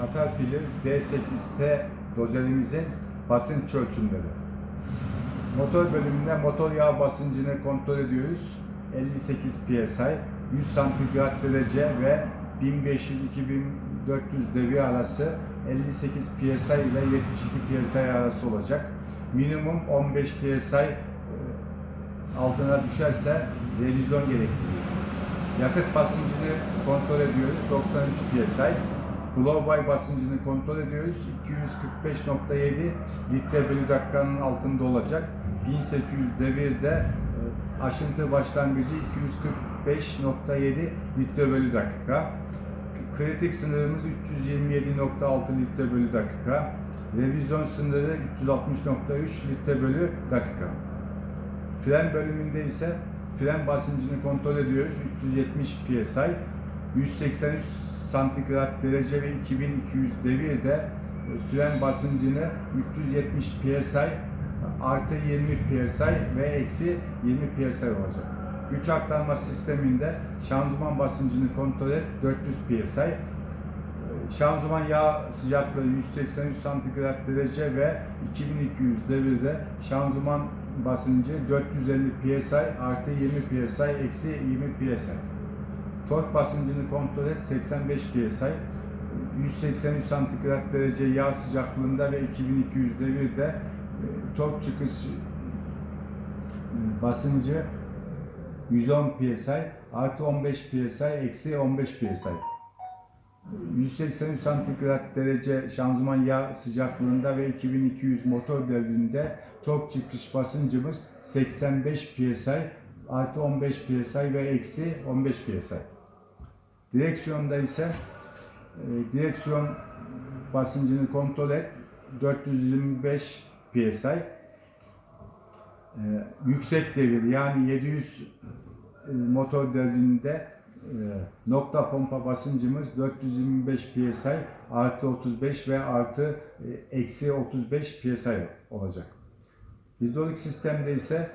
Caterpillar D8T dozerimizin basınç ölçümleri. Motor bölümünde motor yağ basıncını kontrol ediyoruz. 58 psi, 100 santigrat derece ve 1500-2400 devir arası 58 psi ile 72 psi arası olacak. Minimum 15 psi e, altına düşerse revizyon gerektiriyor. Yakıt basıncını kontrol ediyoruz 93 psi. Global basıncını kontrol ediyoruz 245.7 litre bölü dakikanın altında olacak. 1800 devirde e, aşıntı başlangıcı 245.7 litre bölü dakika. Kritik sınırımız 327.6 litre bölü dakika. Revizyon sınırı 360.3 litre bölü dakika. Fren bölümünde ise fren basıncını kontrol ediyoruz. 370 psi, 183 santigrat derece ve 2200 devirde e, fren basıncını 370 psi artı 20 psi ve eksi 20 psi olacak. Güç aktarma sisteminde şanzıman basıncını kontrol et 400 psi. E, Şanzıman yağ sıcaklığı 183 santigrat derece ve 2200 devirde şanzıman basıncı 450 psi artı 20 psi eksi 20 psi. Tork basıncını kontrol et 85 psi. 183 santigrat derece yağ sıcaklığında ve 2200 devirde e, tork çıkış e, basıncı 110 psi artı 15 psi eksi 15 psi. 183 santigrat derece şanzıman yağ sıcaklığında ve 2200 motor devrinde tork çıkış basıncımız 85 psi artı 15 psi ve eksi 15 psi. Direksiyonda ise e, direksiyon basıncını kontrol et 425 psi. E, yüksek devir yani 700 e, motor devrinde e, nokta pompa basıncımız 425 psi artı 35 ve artı e, eksi 35 psi olacak. Hidrolik sistemde ise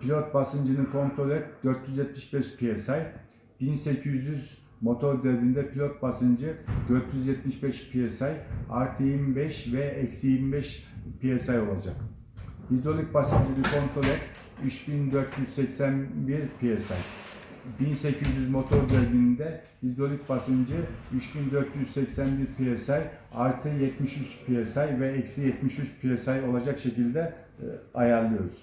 pilot basıncını kontrol et 475 psi 1800 motor devrinde pilot basıncı 475 psi artı 25 ve eksi 25 psi olacak. Hidrolik basıncını kontrol et 3481 psi. 1800 motor devrinde hidrolik basıncı 3481 psi artı 73 psi ve eksi 73 psi olacak şekilde e, ayarlıyoruz.